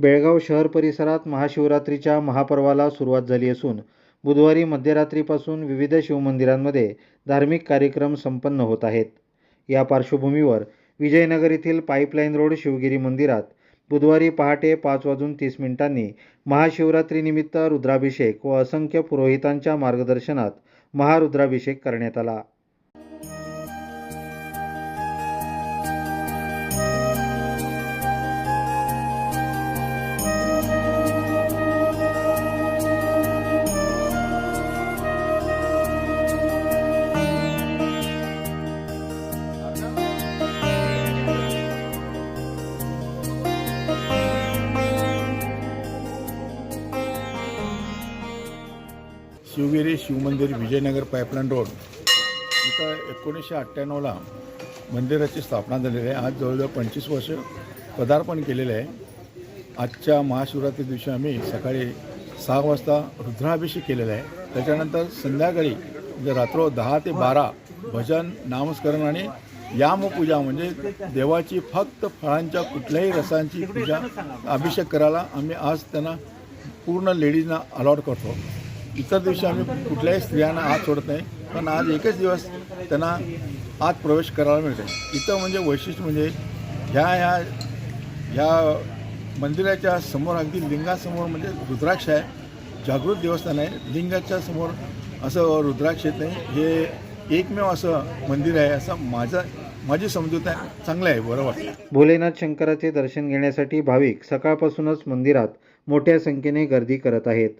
बेळगाव शहर परिसरात महाशिवरात्रीच्या महापर्वाला सुरुवात झाली असून बुधवारी मध्यरात्रीपासून विविध शिवमंदिरांमध्ये धार्मिक कार्यक्रम संपन्न होत आहेत. या पार्श्वभूमीवर विजयनगर येथील पाईपलाईन रोड शिवगिरी मंदिरात बुधवारी पहाटे पाच वाजून तीस मिनिटांनी महाशिवरात्रीनिमित्त रुद्राभिषेक व असंख्य पुरोहितांच्या मार्गदर्शनात महारुद्राभिषेक करण्यात आला. Shivgiri Shivmandir Vijaynagar pipeline road. इथं एकोणीसशे अठ्ठ्याण्णवला मंदिराची स्थापना झालेली आहे. आज जवळजवळ पंचवीस वर्ष पदार्पण केलेलं आहे. आजच्या महाशिवरात्री दिवशी आम्ही सकाळी सहा वाजता रुद्राभिषेक केलेला आहे. त्याच्यानंतर संध्याकाळी म्हणजे रात्र दहा ते बारा भजन नामस्करण आणि यामपूजा म्हणजे देवाची फक्त फळांच्या कुठल्याही रसांची पूजा अभिषेक करायला आम्ही आज त्यांना पूर्ण लेडीजना अलॉट करतो. इतर दिवशी आम्ही कुठल्याही स्त्रियांना आत सोडत नाही. पण आज एकच दिवस त्यांना आत प्रवेश करायला मिळते इथं म्हणजे वैशिष्ट्य म्हणजे ह्या ह्या ह्या मंदिराच्या समोर अगदी लिंगासमोर म्हणजे रुद्राक्ष आहे. जागृत देवस्थान आहे. लिंगाच्या समोर असं रुद्राक्ष येत नाही. हे एकमेव असं मंदिर आहे असं माझं माझी समजूत आहे. चांगलं आहे बरं भोलेनाथ शंकराचे दर्शन घेण्यासाठी भाविक सकाळपासूनच मंदिरात मोठ्या संख्येने गर्दी करत आहेत.